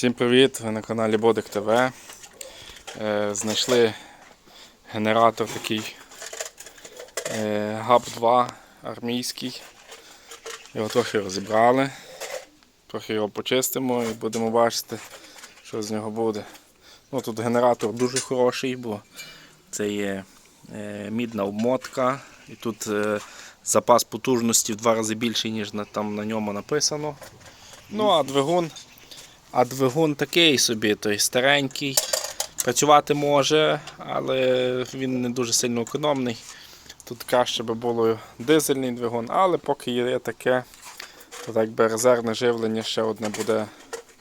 Всім привіт! Ви на каналі Бодик ТВ. Е, Знайшли генератор такий е, ГАП-2 армійський. Його трохи розібрали. Трохи його почистимо і будемо бачити, що з нього буде. Ну, Тут генератор дуже хороший, бо це є е, мідна обмотка. І тут запас потужності в два рази більший, ніж на, там на ньому написано. Ну, а двигун. А двигун такий собі, той старенький. Працювати може, але він не дуже сильно економний. Тут краще би було дизельний двигун, але поки є таке, то так би резервне живлення ще одне буде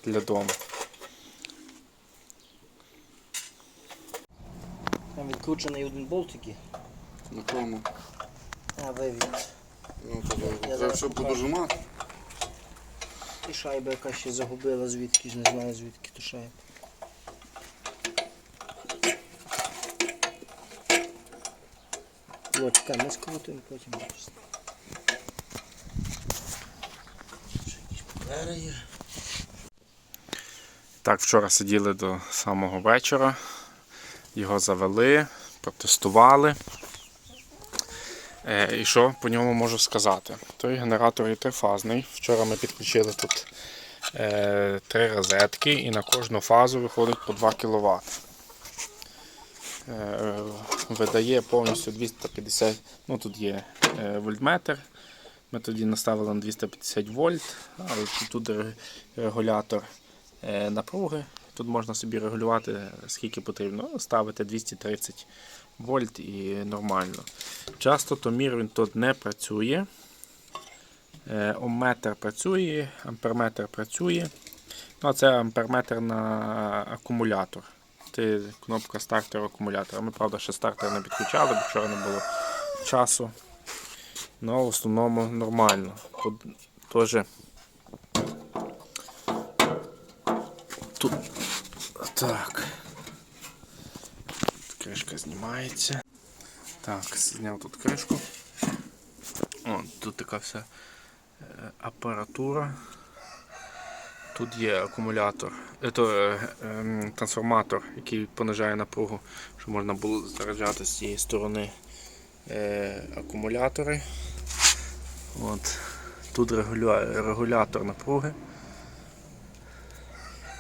для дому. Там відкручений один болтики, На кому? а вивід. Ну, то Я треба зараз все покажу. подожимати. І шайба яка ще загубила звідки ж не знаю звідки то шайба. От, чекай, ми скрутимо потім. Так, вчора сиділи до самого вечора. Його завели, протестували. Е, і що по ньому можу сказати? Той генератор є трифазний. Вчора ми підключили тут е, три розетки і на кожну фазу виходить по 2 кВт. Е, видає повністю 250, ну тут є вольтметр. Ми тоді наставили на 250 вольт, але тут регулятор напруги. Тут можна собі регулювати скільки потрібно. Ставити 230 вольт і нормально. Часто томір він тут не працює. Е, Омметр працює, амперметр працює. Ну, а це амперметр на акумулятор. Це кнопка стартер акумулятора. Ми, правда, ще стартер не підключали, бо вчора не було часу. Ну, в основному нормально. Тут теж так. Кришка знімається. Так, зняв тут кришку. О, тут така вся е, апаратура. Тут є акумулятор, е, е, ем, трансформатор, який понижає напругу, щоб можна було заряджати з цієї сторони е, акумулятори. От. Тут регуля- регулятор напруги.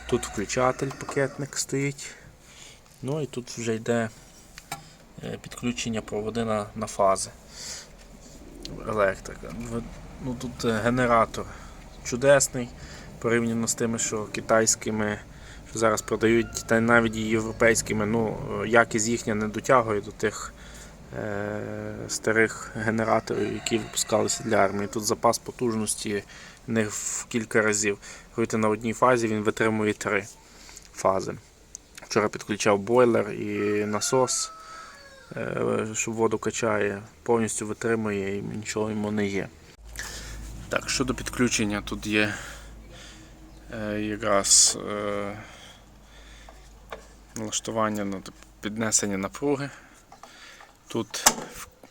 Тут включатель, пакетник стоїть. Ну і тут вже йде е, підключення проводи на, фази. Електрика. Ну, тут е, генератор чудесний, порівняно з тими, що китайськими, що зараз продають, та навіть і європейськими, ну, е, якість їхня не дотягує до тих старих генераторів, які випускалися для армії. Тут запас потужності в в кілька разів. Говорити на одній фазі він витримує три фази. Вчора підключав бойлер і насос, е, що воду качає, повністю витримує і нічого йому не є. Так, щодо підключення, тут є е, якраз е, налаштування на піднесення напруги. Тут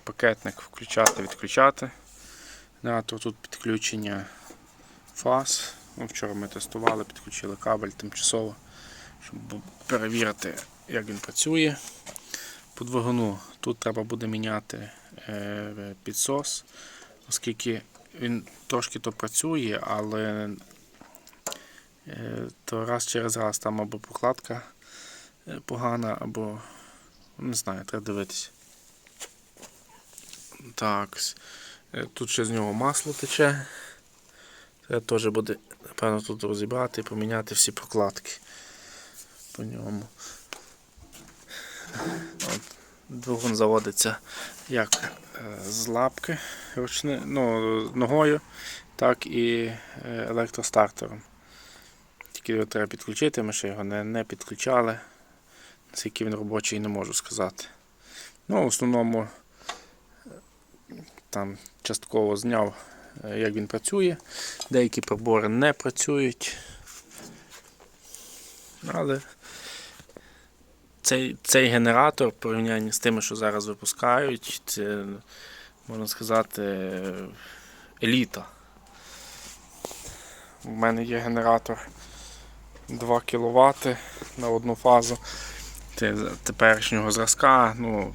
пакетник включати, відключати. Генератор тут підключення фаз. Ну, вчора ми тестували, підключили кабель тимчасово, щоб перевірити, як він працює. По двигуну тут треба буде міняти е, підсос, оскільки він трошки то працює, але е, то раз через раз там або прокладка е, погана, або не знаю, треба дивитися. Так, е, тут ще з нього масло тече. Треба теж буде, напевно, тут розібрати і поміняти всі прокладки по ньому. От, двигун заводиться як е, з лапки ручни, ну, ногою, так і е, електростартером. Тільки його треба підключити, ми ще його не, не підключали. Наскільки він робочий, не можу сказати. Ну, в основному там частково зняв, е, як він працює. Деякі прибори не працюють. Але цей, цей генератор в порівнянні з тими, що зараз випускають, це, можна сказати, еліта. У мене є генератор 2 кВт на одну фазу. Те- Теперішнього зразка, ну,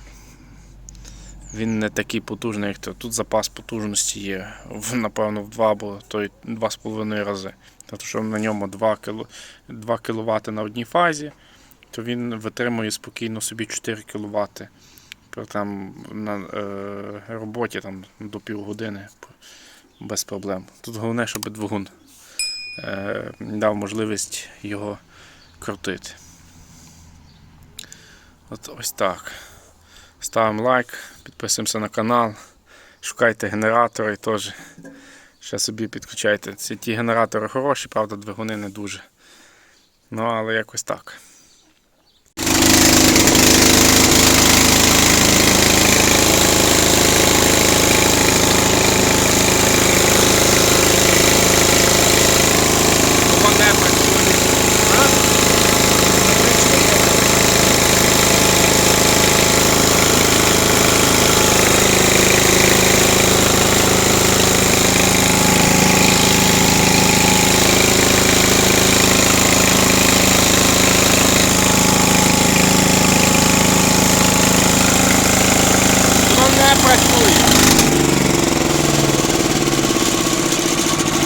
він не такий потужний, як то. Тут запас потужності є, напевно, в 2 або то й 2,5 рази. Тобто, що на ньому 2, кіло, 2 кВт на одній фазі, то він витримує спокійно собі 4 кВт. Там на е, роботі там, до півгодини без проблем. Тут головне, щоб двигун е, дав можливість його крутити. От ось так. Ставимо лайк, підписуємося на канал, шукайте генератори теж. Ще собі підключайте. Ці ті генератори хороші, правда, двигуни не дуже. Ну, але якось так.